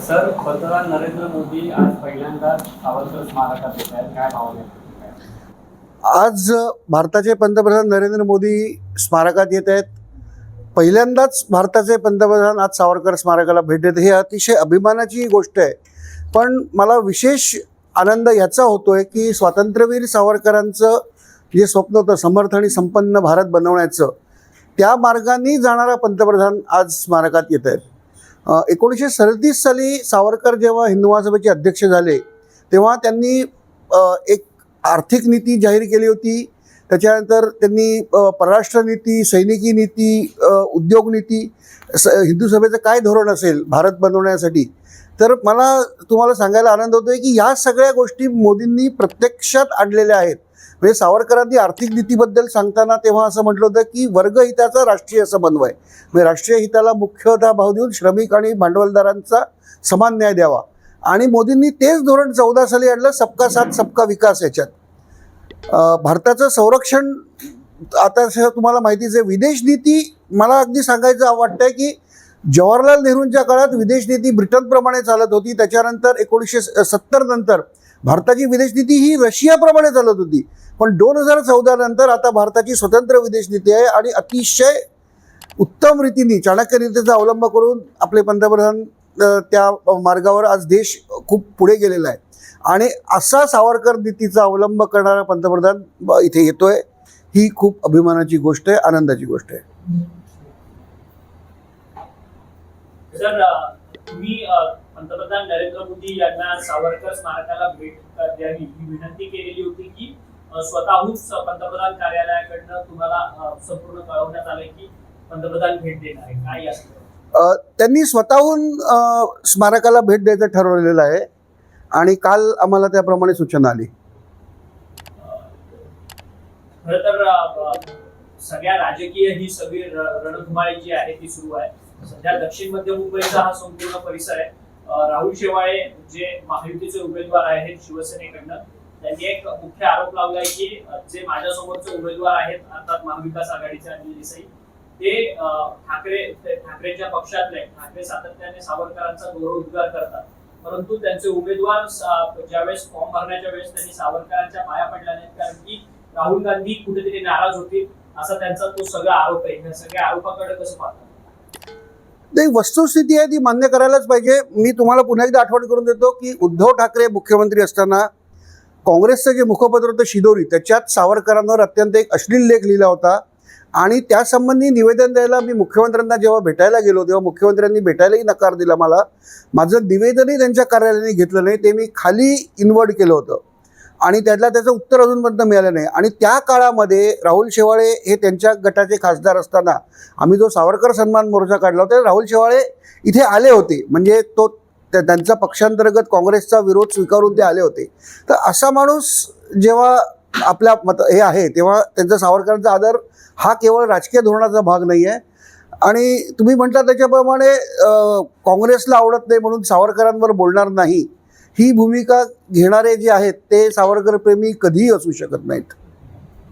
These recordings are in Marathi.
सर पंतप्रधान नरेंद्र मोदी आज पहिल्यांदा सावरकर स्मारकात येत आहेत. काय भाव आज भारताचे पंतप्रधान नरेंद्र मोदी स्मारकात येत आहेत. पहिल्यांदाच भारताचे पंतप्रधान आज सावरकर स्मारकाला भेट देत हे अतिशय अभिमानाची गोष्ट आहे. पण मला विशेष आनंद ह्याचा आहे की स्वातंत्र्यवीर सावरकरांचं जे स्वप्न होतं समर्थ आणि संपन्न भारत बनवण्याचं त्या मार्गाने जाणारा पंतप्रधान आज स्मारकात येत आहेत. एकोणीसशे सदतीस साली सावरकर जेव्हा हिंदू महासभेचे अध्यक्ष झाले तेव्हा त्यांनी एक आर्थिक नीती जाहीर केली होती. त्याच्यानंतर त्यांनी परराष्ट्र नीती सैनिकी नीती उद्योग नीती स हिंदू सभेचं काय धोरण असेल भारत बनवण्यासाठी? तर मला तुम्हाला सांगायला आनंद होतो आहे की या सगळ्या गोष्टी मोदींनी प्रत्यक्षात आणलेल्या आहेत. म्हणजे सावरकरांनी आर्थिक नीतीबद्दल सांगताना तेव्हा असं म्हटलं होतं की वर्गहिताचा राष्ट्रीय असं म्हणजे राष्ट्रीय हिताला मुख्यतः भाव देऊन श्रमिक आणि भांडवलदारांचा समान न्याय द्यावा. आणि मोदींनी तेच धोरण चौदा साली आणलं सबका साथ सबका विकास याच्यात. भारताचं संरक्षण आता तुम्हाला माहितीच आहे विदेश नीती मला अगदी सांगायचं वाटतंय की जवाहरलाल नेहरूंच्या काळात विदेश नीती ब्रिटनप्रमाणे चालत होती. त्याच्यानंतर एकोणीसशे सत्तर नंतर भारताची विदेश नीती ही रशियाप्रमाणे चालत होती. पण दोन हजार चौदा नंतर आता भारताची स्वतंत्र विदेश नीती आहे आणि अतिशय उत्तम रीतीने चाणक्य नीतीचा अवलंब करून आपले पंतप्रधान त्या मार्गावर आज देश खूप पुढे गेलेला आहे. आणि असा सावरकर नीतीचा अवलंब करणारा पंतप्रधान ब- इथे येतोय. ही खूप अभिमानाची गोष्ट आहे आनंदाची गोष्ट आहे. तुम्ही पंतप्रधान नरेंद्र मोदी यांना सावरकर स्मारकाला भेट द्यावी ही विनंती केलेली होती की स्वतःहूनच पंतप्रधान कार्यालयाकडनं तुम्हाला संपूर्ण कळवण्यात आलंय की पंतप्रधान भेट देणार आहे काय त्यांनी स्वतःहून स्मारकाला भेट द्यायचं ठरवलेलं आहे आणि काल आम्हाला त्याप्रमाणे सूचना आली. खरं तर सगळ्या राजकीय ही सगळी रणधुमाळी जी आहे ती सुरू आहे. सध्या दक्षिण मध्य मुंबईचा हा संपूर्ण परिसर आहे. राहुल शेवाळे जे महायुतीचे उमेदवार आहेत शिवसेनेकडनं त्यांनी एक मुख्य आरोप लावलाय की जे माझ्यासमोरचे उमेदवार आहेत अर्थात महाविकास आघाडीचे अनिल देसाई ते ठाकरे ठाकरेच्या पक्षातले ठाकरे सातत्याने सावरकरांचा गौरवोद्गार करतात. परंतु त्यांचे उमेदवार ज्यावेळेस फॉर्म भरण्याच्या वेळेस त्यांनी सावरकरांच्या पाया पडल्या नाहीत कारण की राहुल गांधी कुठेतरी नाराज होतील असा त्यांचा तो सगळा आरोप आहे. ह्या सगळ्या आरोपाकडे कसं पाहतात नाही वस्तुस्थिती आहे ती मान्य करायलाच पाहिजे. मी तुम्हाला पुन्हा एकदा आठवण करून देतो की उद्धव ठाकरे मुख्यमंत्री असताना काँग्रेसचं जे मुखपत्र होतं शिदोरी त्याच्यात सावरकरांवर अत्यंत एक अश्लील लेख लिहिला होता. आणि त्यासंबंधी निवेदन द्यायला मी मुख्यमंत्र्यांना जेव्हा भेटायला गेलो तेव्हा मुख्यमंत्र्यांनी भेटायलाही नकार दिला मला. माझं निवेदनही त्यांच्या कार्यालयाने घेतलं नाही ते मी खाली इन्वर्ट केलं होतं. आणि त्यातला त्याचं उत्तर अजूनपर्यंत मिळालं नाही. आणि त्या काळामध्ये राहुल शेवाळे हे त्यांच्या गटाचे खासदार असताना आम्ही जो सावरकर सन्मान मोर्चा काढला होता राहुल शेवाळे इथे आले होते. म्हणजे तो त्या- त्यांचा पक्षांतर्गत काँग्रेसचा विरोध स्वीकारून ते आले होते. तर असा माणूस जेव्हा आपल्या मत हे आहे तेव्हा त्यांचा सावरकरांचा आदर हा केवळ राजकीय धोरणाचा भाग नाही आहे आणि तुम्ही म्हटला त्याच्याप्रमाणे काँग्रेसला आवडत नाही म्हणून सावरकरांवर बोलणार नाही. ही भूमिका घेणारे जे आहेत ते सावरकर प्रेमी कधीही असू शकत नाहीत.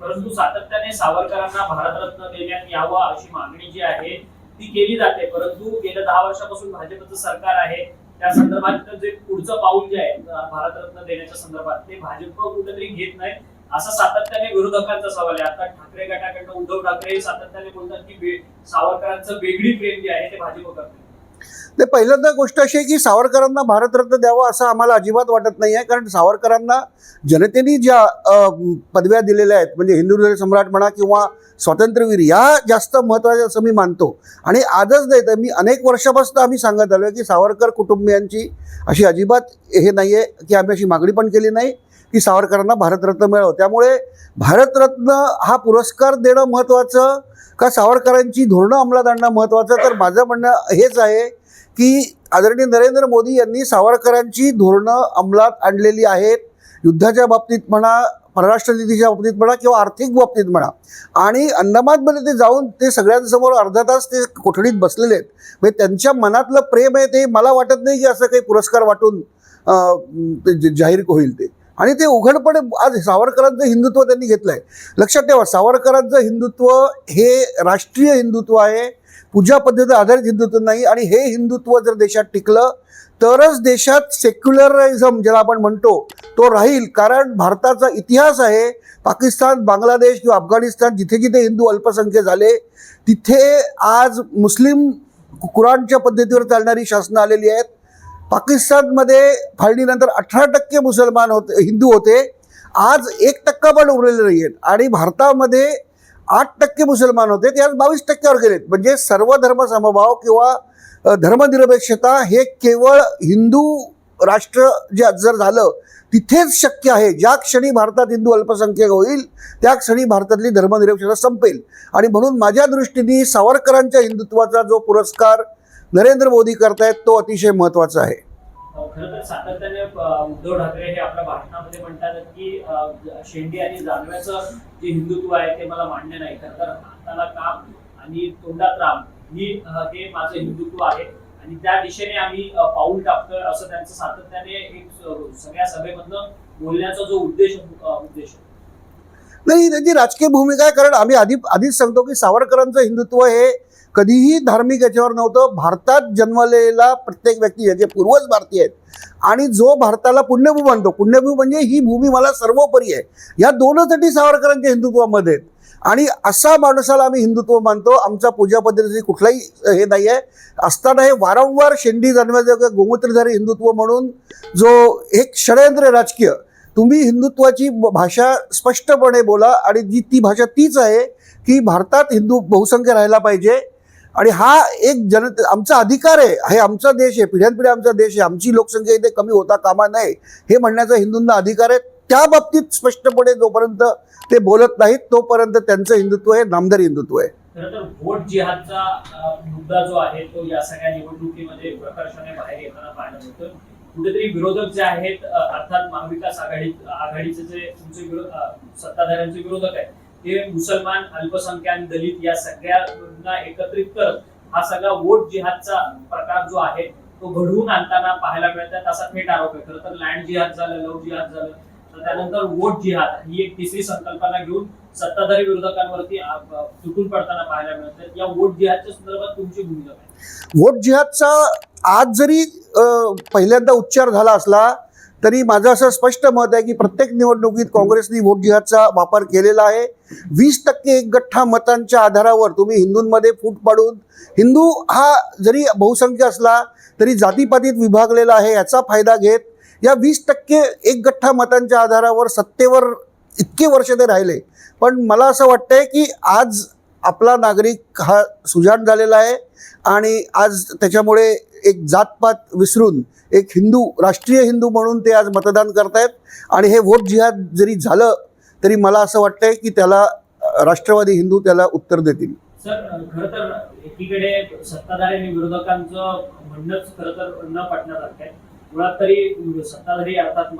परंतु सातत्याने सावरकरांना भारतरत्न देण्यात यावं अशी मागणी जी आहे ती केली जाते. परंतु गेल्या दहा वर्षापासून भाजपचं सरकार आहे. त्या संदर्भात जे पुढचं पाऊल जे आहे भारतरत्न देण्याच्या संदर्भात ते भाजप कुठेतरी घेत नाही. असा सातत्याने विरोधकांचा सवाल आहे. आता ठाकरे गटाकडनं उद्धव ठाकरे हे सातत्याने बोलतात की सावरकरांचं वेगळी प्रेम जे आहे ते भाजप करते. ते पहिल्यांदा गोष्ट अशी आहे की सावरकरांना भारतरत्न द्यावं असं आम्हाला अजिबात वाटत नाही आहे. कारण सावरकरांना जनतेने ज्या पदव्या दिलेल्या आहेत म्हणजे हिंदू हृदय सम्राट म्हणा किंवा स्वातंत्र्यवीर या जास्त महत्त्वाच्या असं मी मानतो. आणि आजच नाही तर मी अनेक वर्षापासून आम्ही सांगत आलो आहे की सावरकर कुटुंबियांची अशी अजिबात हे नाही आहे की आम्ही अशी मागणी पण केली नाही. की सावरकरांना भारतरत्न मिळावं. त्यामुळे भारतरत्न हा पुरस्कार देणं महत्त्वाचं का सावरकरांची धोरणं अंमलात आणणं महत्त्वाचं तर माझं म्हणणं हेच आहे की आदरणीय नरेंद्र मोदी यांनी सावरकरांची धोरणं अंमलात आणलेली आहेत. युद्धाच्या बाबतीत म्हणा परराष्ट्र निधीच्या बाबतीत म्हणा किंवा आर्थिक बाबतीत म्हणा. आणि अंदमानमध्ये ते जाऊन ते सगळ्यांसमोर अर्धा तास ते कोठडीत बसलेले आहेत. म्हणजे त्यांच्या मनातलं प्रेम आहे ते. मला वाटत नाही की असं काही पुरस्कार वाटून ते जाहीर होईल ते. आणि ते उघडपणे आज सावरकरांचं हिंदुत्व त्यांनी घेतलं आहे लक्षात ठेवा सावरकरांचं हिंदुत्व हे राष्ट्रीय हिंदुत्व आहे. पूजा पद्धती आधारित हिंदुत्व नाही आणि हे हिंदुत्व जर देशात टिकलं तरच देशात सेक्युलरिझम ज्याला आपण म्हणतो तो राहील. कारण भारताचा इतिहास आहे पाकिस्तान बांगलादेश किंवा अफगाणिस्तान जिथे जिथे हिंदू अल्पसंख्य झाले तिथे आज मुस्लिम कुराणच्या पद्धतीवर चालणारी शासनं आलेली आहेत. पाकिस्तानमध्ये फाळणीनंतर अठरा टक्के मुसलमान होते हिंदू होते. आज एक टक्का पण उरलेले नाही आहेत. आणि भारतामध्ये आठ टक्के मुसलमान होते ते आज बावीस टक्क्यावर गेलेत. म्हणजे सर्व धर्म समभाव किंवा धर्मनिरपेक्षता हे केवळ हिंदू राष्ट्र जे जर झालं तिथेच शक्य आहे. ज्या क्षणी भारतात हिंदू अल्पसंख्यक होईल त्या क्षणी भारतातली धर्मनिरपेक्षता संपेल. आणि म्हणून माझ्या दृष्टीने सावरकरांच्या हिंदुत्वाचा जो पुरस्कार नरेंद्र मोदी करतायत तो अतिशय महत्त्वाचा आहे. खरं तर सातत्याने उद्धव ठाकरे हे आपल्या भाषणामध्ये म्हणतात की शेंडी आणि जानव्याचं जे हिंदुत्व आहे ते मला मान्य नाही. खरं तर हाताला काम आणि तोंडात राम ही हे माझं हिंदुत्व आहे. आणि त्या दिशेने आम्ही पाऊल टाकतोय असं त्यांचं सातत्याने एक सगळ्या सभेमधनं बोलण्याचा जो उद्देश उद्देश. नाही त्यांची राजकीय भूमिका आहे कारण आम्ही आधी आधीच सांगतो की सावरकरांचं हिंदुत्व हे कधीही धार्मिक याच्यावर नव्हतं. भारतात जन्मलेला प्रत्येक व्यक्ती जे पूर्वज भारतीय आहेत आणि जो भारताला पुण्यभू मानतो पुण्यभू म्हणजे ही भूमी मला सर्वोपरी आहे. या दोनच अटी सावरकरांच्या हिंदुत्वामध्ये आहेत. आणि असा माणसाला आम्ही हिंदुत्व मानतो. आमचा पूजा पद्धतीची कुठलाही हे नाही आहे असताना हे वारंवार शेंडी जाणव्याचं गोमूत्रधारी हिंदुत्व म्हणून जो एक षडयंत्र राजकीय तुम्ही हिंदुत्वाची भाषा स्पष्टपणे बोला. आणि जी ती भाषा तीच आहे की भारतात हिंदू बहुसंख्य राहायला पाहिजे. आणि हा एक जनते आमचा अधिकार आहे. हे आमचा देश आहे. पिढ्यानपिढ्या आमचा देश आहे. आमची लोकसंख्या इथे कमी होता कामा नये हे म्हणण्याचा हिंदूंना अधिकार आहे. त्या बाबतीत स्पष्टपणे जोपर्यंत ते बोलत नाहीत तोपर्यंत त्यांचं हिंदुत्व हे नामदार हिंदुत्व आहे. खरं तर व्होट जिहादचा मुद्दा जो आहे तो या सगळ्या निवडणुकीमध्ये प्रकर्षाने बाहेर येताना पाहायला मिळतोय. कुठेतरी विरोधक जे आहेत अर्थात महाविकास आघाडी आघाडीचे जे तुमचे सत्ताधाऱ्यांचे विरोधक आहेत हे मुसलमान अल्पसंख्याक दलित या सगळ्यांना एकत्रित करत हा सगळा वोट जिहादचा प्रकार जो आहे तो घडवून आणताना पाहायला मिळतात असा थेट आरोप आहे. खरं तर लँड जिहाद झालं लव जिहाद झालं तर त्यानंतर वोट जिहाद ही एक तिसरी संकल्पना घेऊन सत्ताधारी विरोधकांवरती तुटून पडताना पाहायला मिळतात या वोट जिहादच्या संदर्भात तुमची भूमिका वोट जिहादचा आज जरी पहिल्यांदा उच्चार झाला असला तरी माझं असं स्पष्ट मत आहे की प्रत्येक निवडणुकीत काँग्रेसनी वोट जिहादचा वापर केलेला आहे. वीस टक्के एक गठ्ठा मतांच्या आधारावर तुम्ही हिंदूंमध्ये फूट पाडून हिंदू हा जरी बहुसंख्य असला तरी जातीपातीत विभागलेला आहे याचा फायदा घेत या वीस टक्के एक गठ्ठा मतांच्या आधारावर सत्तेवर इतके वर्ष ते राहिले. पण मला असं वाटतंय की आज आपला नागरिक हा सुजाण झालेला आहे आणि आज त्याच्यामुळे एक जातपात विसरून एक हिंदू राष्ट्रीय हिंदू म्हणून ते आज मतदान करतायत. आणि हे व्होट जिहाद जरी झालं तरी मला असं वाटतंय की त्याला राष्ट्रवादी हिंदू त्याला उत्तर देतील. सर खरं तर एकीकडे सत्ताधारी आणि विरोधकांचं म्हणणंच खरं तर न पटण्यासारखं आहे. मुळात तरी सत्ताधारी अर्थात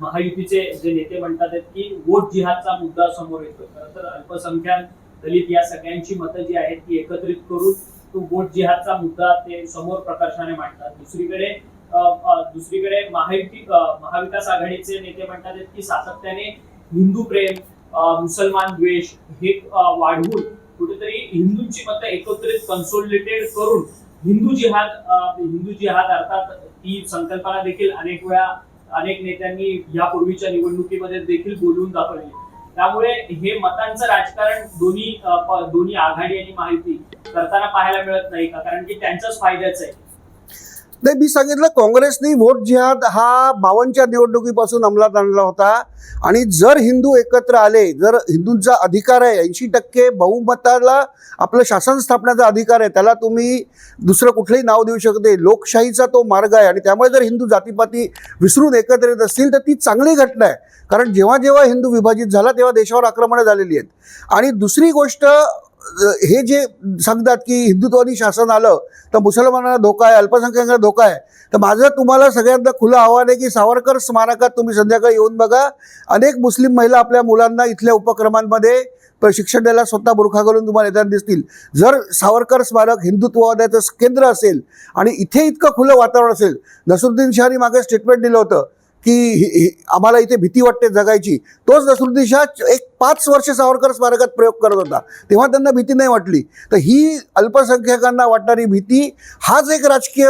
महायुतीचे जे नेते म्हणतात की वोट जिहादचा मुद्दा समोर येतो खरं तर अल्पसंख्याक दलित या सगळ्यांची मतं जी आहेत ती एकत्रित करून तो बोट जिहादचा मुद्दा ते समोर प्रकर्षाने मांडतात. दुसरीकडे दुसरीकडे महायुती महाविकास आघाडीचे नेते म्हणतात की सातत्याने हिंदू प्रेम मुसलमान द्वेष हे वाढवून कुठेतरी हिंदूंची मतं एकत्रित कन्सोलिडेटेड करून हिंदू जिहाद हिंदू जिहाद अर्थात ती संकल्पना देखील अनेक वेळा अनेक नेत्यांनी यापूर्वीच्या निवडणुकीमध्ये देखील बोलवून दाखवली. त्यामुळे हे मतांचं राजकारण दोन्ही दोन्ही आघाडी आणि महायुती करताना पाहायला मिळत नाही का? कारण की त्यांच्याच फायद्याचं आहे. नाही मी सांगितलं काँग्रेसने व्होट जिहाद हा बावनच्या निवडणुकीपासून अंमलात आणला होता. आणि जर हिंदू एकत्र आले जर हिंदूंचा अधिकार आहे ऐंशी टक्के बहुमताला आपलं शासन स्थापण्याचा अधिकार आहे त्याला तुम्ही दुसरं कुठलंही नाव देऊ शकते. लोकशाहीचा तो मार्ग आहे आणि त्यामुळे जर हिंदू जातीपाती विसरून एकत्र येत असतील तर ती चांगली घटना आहे. कारण जेव्हा जेव्हा हिंदू विभाजित झाला तेव्हा देशावर आक्रमणं झालेली आहेत. आणि दुसरी गोष्ट हे जे सांगतात की हिंदुत्वानी शासन आलं तर मुसलमानांना धोका आहे अल्पसंख्याकांना धोका आहे. तर माझं तुम्हाला सगळ्यांना खुलं आव्हान आहे की सावरकर स्मारकात तुम्ही संध्याकाळी येऊन बघा. अनेक मुस्लिम महिला आपल्या मुलांना इथल्या उपक्रमांमध्ये शिक्षण द्यायला स्वतः बुरखा घालून तुम्हाला येताना दिसतील. जर सावरकर स्मारक हिंदुत्ववादाचं केंद्र असेल आणि इथे इतकं खुलं वातावरण असेल नसरुद्दीन शहानी मागे स्टेटमेंट दिलं होतं की आम्हाला इथे भीती वाटते जगायची. तोच नसरुद्दीन शाह एक पाच वर्ष सावरकर स्मारकात प्रयोग करत होता. तेव्हा त्यांना भीती नाही वाटली. तर ही अल्पसंख्याकांना वाटणारी भीती हाच एक राजकीय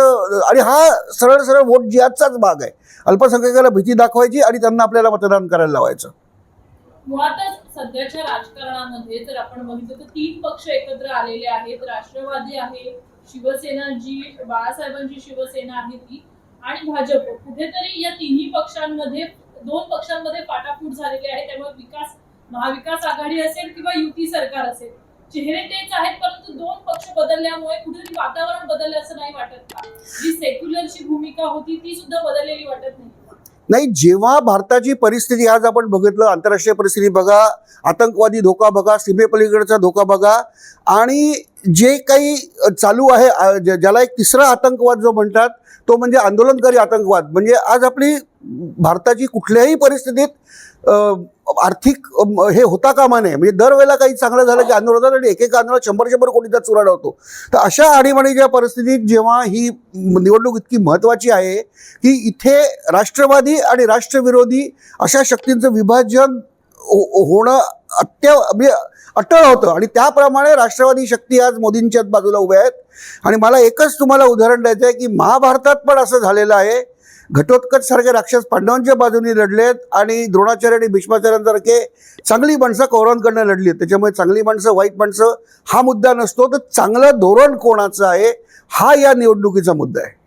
आणि हा सरळ सरळ वोट जिहादचाच भाग आहे. अल्पसंख्याकाला भीती दाखवायची आणि त्यांना आपल्याला मतदान करायला लावायचं. मुळातच सध्याच्या राजकारणामध्ये जर आपण बघितलं तर तीन पक्ष एकत्र आलेले आहेत. राष्ट्रवादी आहे शिवसेना जी बाळासाहेबांची शिवसेना आहे ती. आणि भाजप कुठेतरी या तिन्ही पक्षांमध्ये दोन पक्षांमध्ये फाटाफूट झालेली आहे. त्यामुळे विकास महाविकास आघाडी असेल किंवा युती सरकार असेल चेहरे तेच आहेत परंतु दोन पक्ष बदलल्यामुळे कुठेतरी वातावरण बदललं असं नाही वाटत का? जी सेक्युलरची भूमिका होती ती सुद्धा बदललेली वाटत नाही. नाही जेव्हा भारताची परिस्थिती आज आपण बघितलं आंतरराष्ट्रीय परिस्थिती बघा आतंकवादी धोका बघा सीमेपलीकडचा धोका बघा आणि जे काही चालू आहे ज- ज्याला एक तिसरा आतंकवाद जो म्हणतात तो म्हणजे आंदोलनकारी आतंकवाद. म्हणजे आज आपली भारताची कुठल्याही परिस्थितीत आर्थिक हे होता कामा नये. म्हणजे दरवेळेला काही चांगलं झालं की आंदोलन होतात आणि एकेका आंदोलनात शंभर शंभर कोटीचा चुराडा होतो. तर अशा आणीबाणीच्या परिस्थितीत जेव्हा ही निवडणूक इतकी महत्त्वाची आहे की इथे राष्ट्रवादी आणि राष्ट्रविरोधी अशा शक्तींचं विभाजन हो, हो, होणं अत्या म्हणजे अटळ होतं. आणि त्याप्रमाणे राष्ट्रवादी शक्ती आज मोदींच्याच बाजूला उभ्या आहेत. आणि मला एकच तुम्हाला उदाहरण द्यायचं आहे की महाभारतात पण असं झालेलं आहे. घटोत्कच सारखे राक्षस पांडवांच्या बाजूने लढलेत आणि द्रोणाचार्य आणि भीष्माचार्यांसारखे चांगली माणसं कौरवांकडनं लढली आहेत. त्याच्यामुळे चांगली माणसं वाईट माणसं हा मुद्दा नसतो. तर चांगलं धोरण कोणाचं आहे? हा या निवडणुकीचा मुद्दा आहे.